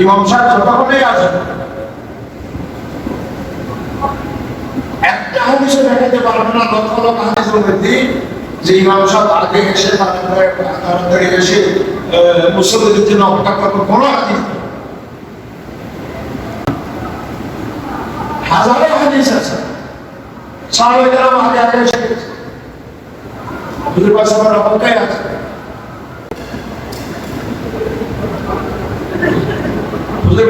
ইমাম সাহেব যতক্ষণই আসেন একটা হাদিসে দেখাতে পারবে না লক্ষ লক্ষ হাদিসের মধ্যে যে ইমাম সাহেব আগে এসে তাড়াতাড়ি এসে আহ, মুসল্লিদের জন্য অপেক্ষা করবে কোনো হাদিস। হাজারো হাদিস আছে। সাহাবাহিকেরা আগে আগে এসে গেছে। আমার অপেক্ষায় আছে।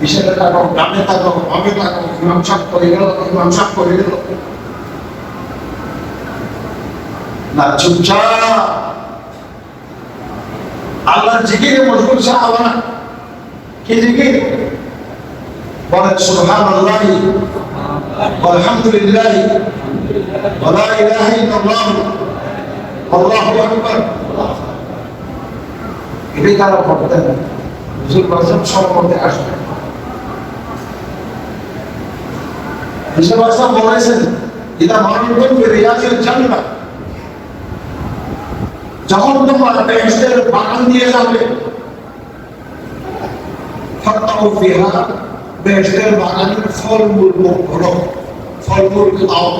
বিশালে থাকো ডানে থাকো বামে থাকো, ইমাম সাহেব করে গেল, ইমাম সাহেব করে গেল। না চুপচাপ আল্লাহর জিকিরে মজবুর সাহাবা না কি জিকির? বলেন সুবহানাল্লাহ, আলহামদুলিল্লাহ ওয়া ইলাহা ইল্লাল্লাহ, আল্লাহু আকবার। এটাই তারা করতেন হিসাব আসলাম বলেছেন এটা মানুষ রিয়াজের জান্নাত যখন তোমার বেহেশতের বাগান দিয়ে যাবে ফাতাও ফিহা বেহেশতের বাগানের ফলমূল মুখ ভরো ফলমূল খাও।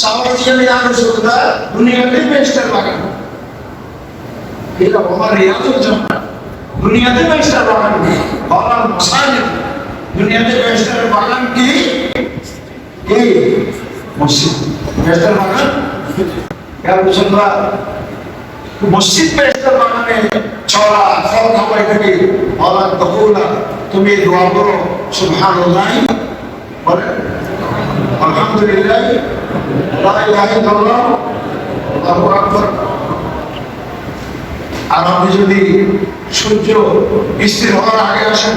সাহাবায়ে জিজ্ঞাসা ইয়া রাসূলুল্লাহ দুনিয়াতেই বেহেশতের বাগান। এটা আমার রিয়াজুল জান্নাত দুনিয়াতে বেহেশতের বাগান বলার মসাজিদ দুনিয়াতে বেহেশতের বাগান কি? কি? মসজিদ। বেহেশতের বাগান? ইয়া রাসূলুল্লাহ মসজিদ বেহেশতের বাগানে চলা ফল খাওয়াই থেকে বলা তকুলা তুমি দোয়া করো, সুবহানাল্লাহ। বলে আলহামদুলিল্লাহ, লা আল্লাহু আর আপনি যদি সূর্য স্থির হওয়ার আগে আসেন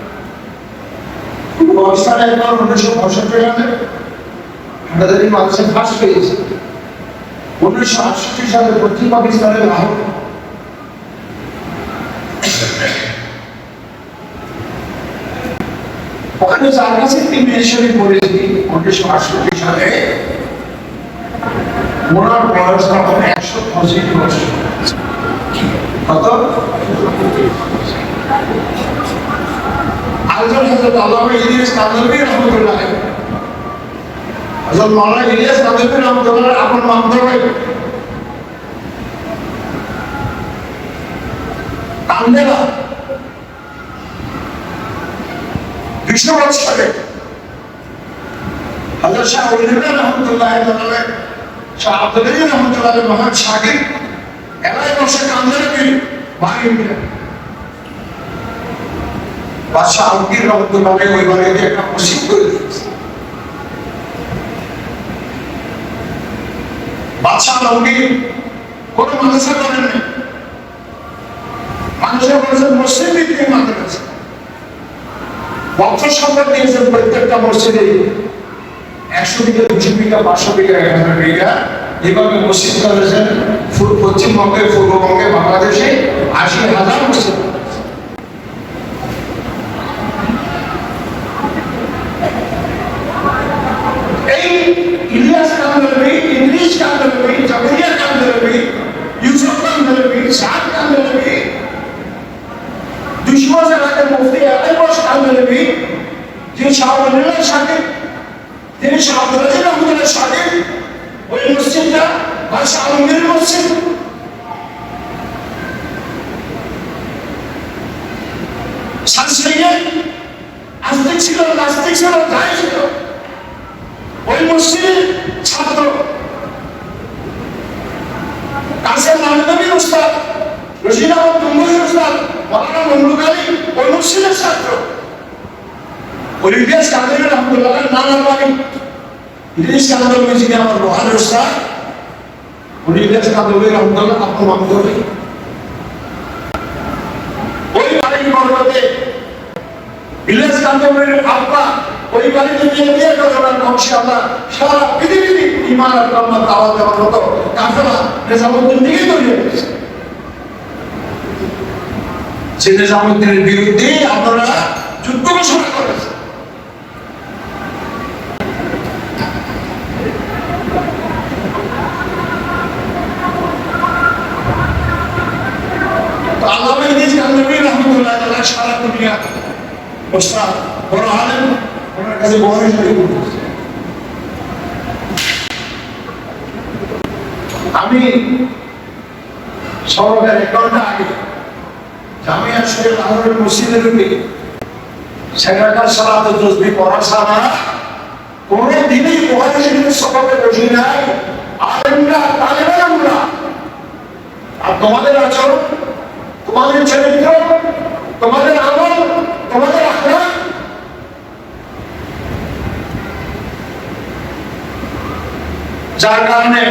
অবস্থানে একবার উনিশশো পঁয়ষট্টি সালে এই মানুষের ফাঁস পেয়েছে উনিশশো আটষট্টি সালে পশ্চিম পাকিস্তানের লাহোর ওখানে যার কাছে একটি মেয়েশ্বরী পড়েছি উনিশশো আটষট্টি সালে। ওনার বয়স তখন একশো পঁচিশ বছর। কত? আরেকজন হজরত আল্লামা ইলিয়াস কাদরবি রহমতুল্লাহ হজরত মাওলানা ইলিয়াস কাদরবি রহমতুল্লাহ আপন মামদর কান্দেলা শাহ শাহ মহান শাকির এলাই বসে কান্দের বাড়ি বাদশাহ আলমগীর রহমতুল্লাহ ওই বাড়িতে একটা মসজিদ করে দিয়েছে বাদশাহ মানুষের করেন নাই। মানুষের বলেছেন মসজিদ দিয়ে প্রত্যেকটা মসজিদে। একশো বিঘা, দুশো বিঘা, পাঁচশো বিঘা এক হাজার বিঘা। এভাবে মসজিদ করেছেন। পশ্চিমবঙ্গে, পূর্ববঙ্গে, বাংলাদেশে আশি হাজার মসজিদ। আগে মুফতি আলাই বস কান্দলবি যিনি শাহবুল্লাহ সাথে, তিনি শাহবুল্লাহ রহমতুল্লাহ সাথে ওই মসজিদটা বাদশাহ আলমগীরের মসজিদ। ছিল ছিল ওই ছাত্র। কাসেম নামনবীর উস্তাদ রশিদ আহমদ উস্তাদ মৌলানা মসজিদের ছাত্র। ওই ইলিয়াস কাদের রহমতুল্লাহ নানার বাড়ি ইলিয়াস কাদের মসজিদে আমার রোহানের উস্তাদ উনি ইলিয়াস কাদের রহমতুল্লাহ আপনার মামুদ ওই বাড়ির পর্বতে ইলিয়াস কাদের আব্বা ওই বাড়িতে নিয়ে বিয়ে করবেন ইনশাআল্লাহ সারা পৃথিবীতে ইমান আর রহমত দাওয়াত দেওয়ার মতো কাফেলা নিজামুদ্দিন দিকে তৈরি হয়েছে সে নিজামুদ্দিনের বিরুদ্ধে আপনারা যুদ্ধ ঘোষণা করেছেন সারা ওনার কাছে আমি সরকার এক ঘণ্টা আগে জামিয়া শরীফ সেখানকার সালাত পড়া ছাড়া কোনো দিনই নাই। আলেমরা আর তোমাদের আচরণ, তোমাদের চরিত্র, তোমাদের আমল, তোমাদের যার কারণে